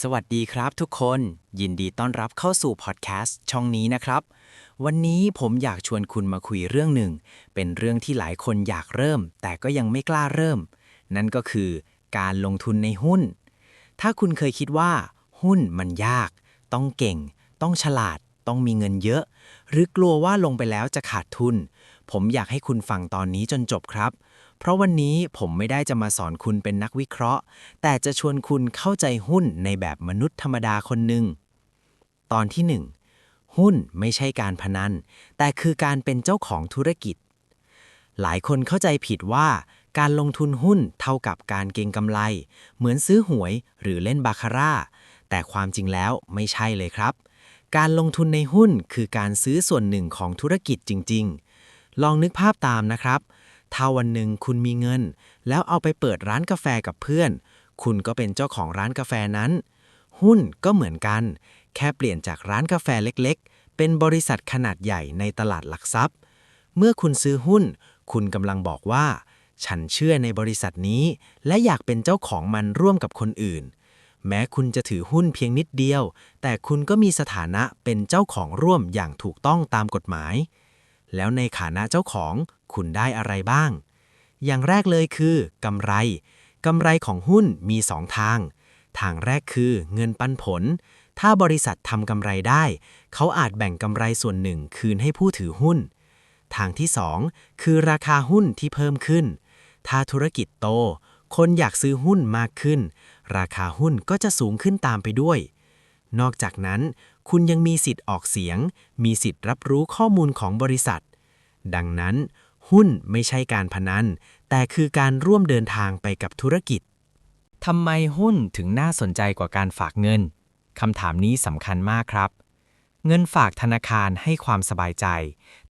สวัสดีครับทุกคน ยินดีต้อนรับเข้าสู่พอดแคสต์ช่องนี้นะครับ วันนี้ผมอยากชวนคุณมาคุยเรื่องหนึ่ง เป็นเรื่องที่หลายคนอยากเริ่ม แต่ก็ยังไม่กล้าเริ่ม นั่นก็คือการลงทุนในหุ้น ถ้าคุณเคยคิดว่า หุ้นมันยาก ต้องเก่ง ต้องฉลาด ต้องมีเงินเยอะ หรือกลัวว่าลงไปแล้วจะขาดทุน ผมอยากให้คุณฟังตอนนี้จนจบครับ เพราะวันนี้ผมไม่ได้จะมาสอนคุณเป็นนักวิเคราะห์ แต่จะชวนคุณเข้าใจหุ้นในแบบมนุษย์ธรรมดาคนหนึ่ง ตอนที่ 1 หุ้นไม่ใช่การพนัน แต่คือการเป็นเจ้าของธุรกิจ หลายคนเข้าใจผิดว่า การลงทุนหุ้นเท่ากับการเก็งกำไร เหมือนซื้อหวยหรือเล่นบาคาร่า แต่ความจริงแล้วไม่ใช่เลยครับ การลงทุนในหุ้นคือการซื้อส่วนหนึ่งของธุรกิจจริง ๆ ลองนึกภาพตามนะครับ ถ้าวันหนึ่งคุณมีเงิน แล้วเอาไปเปิดร้านกาแฟกับเพื่อน คุณก็เป็นเจ้าของร้านกาแฟนั้น หุ้นก็เหมือนกัน แค่เปลี่ยนจากร้านกาแฟเล็กๆ เป็นบริษัทขนาดใหญ่ในตลาดหลักทรัพย์ เมื่อคุณซื้อหุ้น คุณกำลังบอกว่า ฉันเชื่อในบริษัทนี้ และอยากเป็นเจ้าของมันร่วมกับคนอื่น แม้คุณจะถือหุ้นเพียงนิดเดียว แต่คุณก็มีสถานะเป็นเจ้าของร่วมอย่างถูกต้องตามกฎหมาย แล้วในฐานะเจ้าของคุณได้อะไรบ้าง อย่างแรกเลยคือกำไรกำไรของหุ้นมี 2 ทาง ทางแรกคือเงินปันผล ถ้าบริษัททำกำไรได้ เขาอาจแบ่งกำไรส่วนหนึ่งคืนให้ผู้ถือหุ้น ทางที่ 2 คือราคาหุ้นที่เพิ่มขึ้น ถ้าธุรกิจโต คนอยากซื้อหุ้นมากขึ้น ราคาหุ้นก็จะสูงขึ้นตามไปด้วย นอกจากนั้น คุณยังมีสิทธิ์ออกเสียง มีสิทธิ์รับรู้ข้อมูลของบริษัท ดังนั้น หุ้นไม่ใช่การพนัน แต่คือการร่วมเดินทางไปกับธุรกิจทำไมหุ้นถึงน่าสนใจกว่าการฝากเงินคำถามนี้สำคัญมากครับ เงินฝากธนาคารให้ความสบายใจ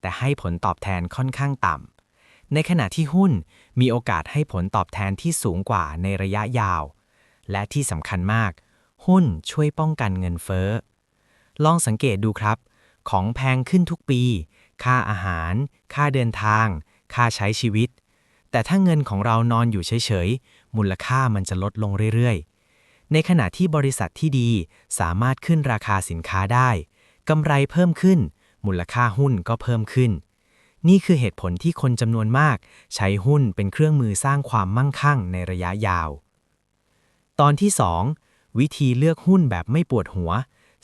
แต่ให้ผลตอบแทนค่อนข้างต่ำในขณะที่หุ้นมีโอกาสให้ผลตอบแทนที่สูงกว่าในระยะยาว และที่สำคัญมาก หุ้นช่วยป้องกันเงินเฟ้อ ลองสังเกตดูครับ ของแพงขึ้นทุกปี ค่าอาหาร ค่าเดินทาง ค่าใช้ชีวิต แต่ถ้าเงินของเรานอนอยู่เฉยๆ มูลค่ามันจะลดลงเรื่อยๆ ในขณะที่บริษัทที่ดีสามารถขึ้นราคาสินค้าได้กำไรเพิ่มขึ้น มูลค่าหุ้นก็เพิ่มขึ้น นี่คือเหตุผลที่คนจำนวนมาก ใช้หุ้นเป็นเครื่องมือสร้างความมั่งคั่งในระยะยาว ตอนที่ 2 วิธีเลือกหุ้นแบบไม่ปวดหัว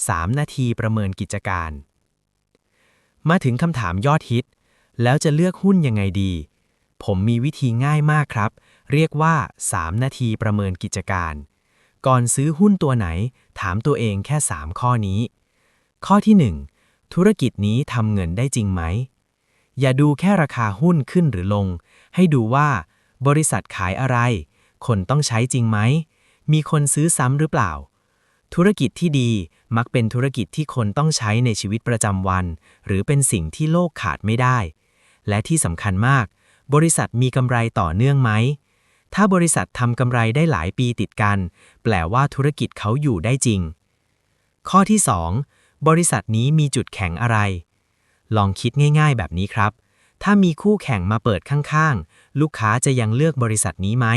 3 นาทีประเมินกิจการ มาถึงคำถามยอดฮิต แล้วจะเลือกหุ้นยังไงดี ผมมีวิธีง่ายมากครับ เรียกว่า 3 นาทีประเมินกิจการ ก่อนซื้อหุ้นตัวไหน ถามตัวเองแค่ 3 ข้อนี้ ข้อที่ 1 ธุรกิจนี้ทำเงินได้จริงไหม อย่าดูแค่ราคาหุ้นขึ้นหรือลง ให้ดูว่าบริษัทขายอะไร คนต้องใช้จริงไหม มีคนซื้อซ้ำหรือเปล่า ธุรกิจที่ดีมักเป็นธุรกิจที่คนต้องใช้ในชีวิตประจำวัน หรือเป็นสิ่งที่โลกขาดไม่ได้ และที่สำคัญมาก บริษัทมีกำไรต่อเนื่องไหม ถ้าบริษัททำกำไรได้หลายปีติดกัน แปลว่าธุรกิจเขาอยู่ได้จริง ข้อที่ 2 บริษัทนี้มีจุดแข็งอะไร ลองคิดง่าย ๆ แบบนี้ครับ ถ้ามีคู่แข่งมาเปิดข้างๆ ลูกค้าจะยังเลือกบริษัทนี้ไหม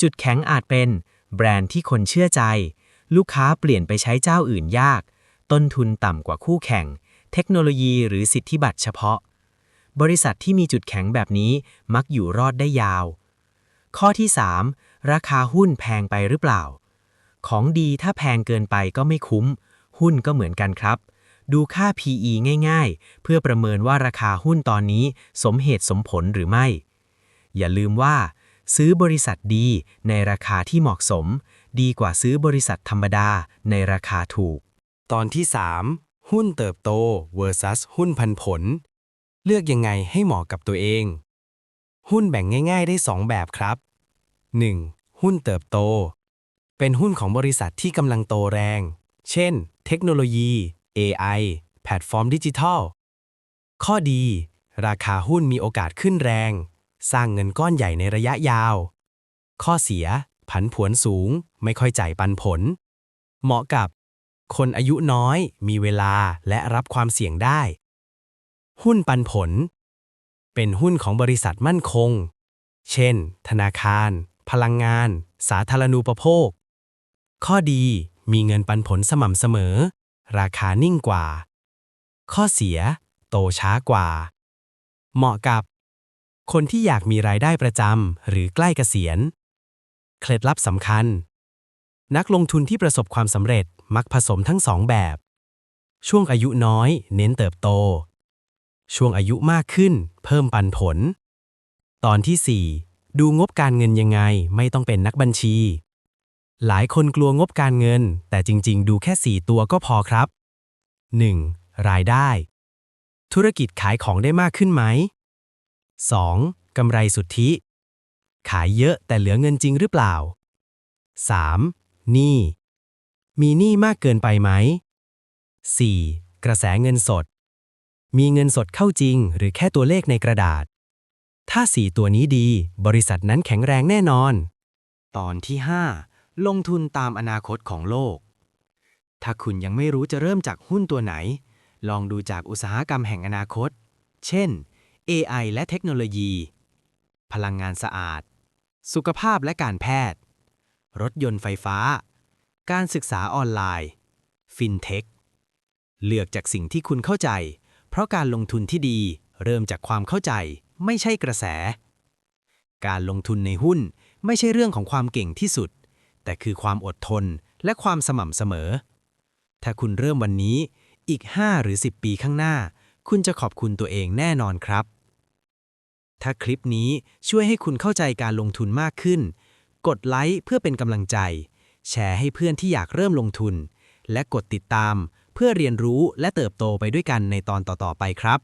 จุดแข็งอาจเป็น แบรนด์ที่คนเชื่อใจ ลูกค้าเปลี่ยนไปใช้เจ้าอื่นยาก ต้นทุนต่ำกว่าคู่แข่ง เทคโนโลยีหรือสิทธิบัตรเฉพาะ บริษัทที่มีจุดแข็งแบบนี้มักอยู่รอดได้ยาว ข้อที่ 3 ราคาหุ้นแพงไปหรือเปล่า ของดีถ้าแพงเกินไปก็ไม่คุ้ม หุ้นก็เหมือนกันครับ ดูค่า PE ง่ายๆ เพื่อประเมินว่าราคาหุ้นตอนนี้สมเหตุสมผลหรือไม่ อย่าลืมว่า ซื้อบริษัทดีในราคาที่เหมาะสม ดีกว่าซื้อบริษัทธรรมดาในราคาถูก ตอนที่ 3 หุ้นเติบโต versus หุ้นพันผล เลือกยังไงให้เหมาะกับตัวเอง หุ้นแบ่งง่าย ๆ ได้ 2 แบบครับ 1. หุ้นเติบโต เป็นหุ้นของบริษัทที่กำลังโตแรง เช่น เทคโนโลยี AI แพลตฟอร์มดิจิทัล ข้อดี ราคาหุ้นมีโอกาสขึ้นแรง สร้างเงินก้อนใหญ่ในระยะยาว ข้อเสีย ผันผวนสูง ไม่ค่อยจ่ายปันผล เหมาะกับ คนอายุน้อย มีเวลาและรับความเสี่ยงได้ หุ้นปันผล เป็นหุ้นของบริษัทมั่นคง เช่น ธนาคาร พลังงาน สาธารณูปโภค ข้อดีมีเงินปันผลสม่ำเสมอ ราคานิ่งกว่า ข้อเสีย โตช้ากว่า เหมาะกับ คนที่อยากมีรายได้ประจำหรือใกล้เกษียณ เคล็ดลับสำคัญ นักลงทุนที่ประสบความสำเร็จมักผสมทั้งสองแบบ ช่วงอายุน้อย เน้นเติบโต ช่วงอายุมากขึ้น เพิ่มปันผล ตอนที่ 4 ดูงบการเงินยังไงไม่ต้องเป็นนักบัญชี หลายคนกลัวงบการเงิน แต่จริง ๆ ดูแค่ 4 ตัวก็พอครับ 1. รายได้ ธุรกิจขายของได้มากขึ้นไหม 2. กำไรสุทธิ ขายเยอะแต่เหลือเงินจริงหรือเปล่า 3. หนี้ มีหนี้มากเกินไปไหม 4. กระแสเงินสด มีเงินสดเข้าจริงหรือแค่ตัวเลขในกระดาษ ถ้า 4 ตัวนี้ดี บริษัทนั้นแข็งแรงแน่นอน ตอนที่ 5 ลงทุนตามอนาคตของโลก ถ้าคุณยังไม่รู้จะเริ่มจากหุ้นตัวไหน ลองดูจากอุตสาหกรรมแห่งอนาคต เช่น AI และเทคโนโลยี พลังงานสะอาด สุขภาพและการแพทย์ รถยนต์ไฟฟ้า การศึกษาออนไลน์ ฟินเทค เลือกจากสิ่งที่คุณเข้าใจ เพราะการลงทุนที่ดีเริ่มจากความเข้าใจ ไม่ใช่กระแส การลงทุนในหุ้นไม่ใช่เรื่องของความเก่งที่สุด แต่คือความอดทนและความสม่ำเสมอ ถ้าคุณเริ่มวันนี้อีก 5 หรือ 10 ปีข้างหน้า คุณจะขอบคุณตัวเองแน่นอนครับ ถ้าคลิปนี้ช่วยให้คุณเข้าใจการลงทุนมากขึ้น กดไลค์เพื่อเป็นกำลังใจ แชร์ให้เพื่อนที่อยากเริ่มลงทุน และกดติดตามเพื่อเรียนรู้และเติบโตไปด้วยกันในตอนต่อๆไปครับ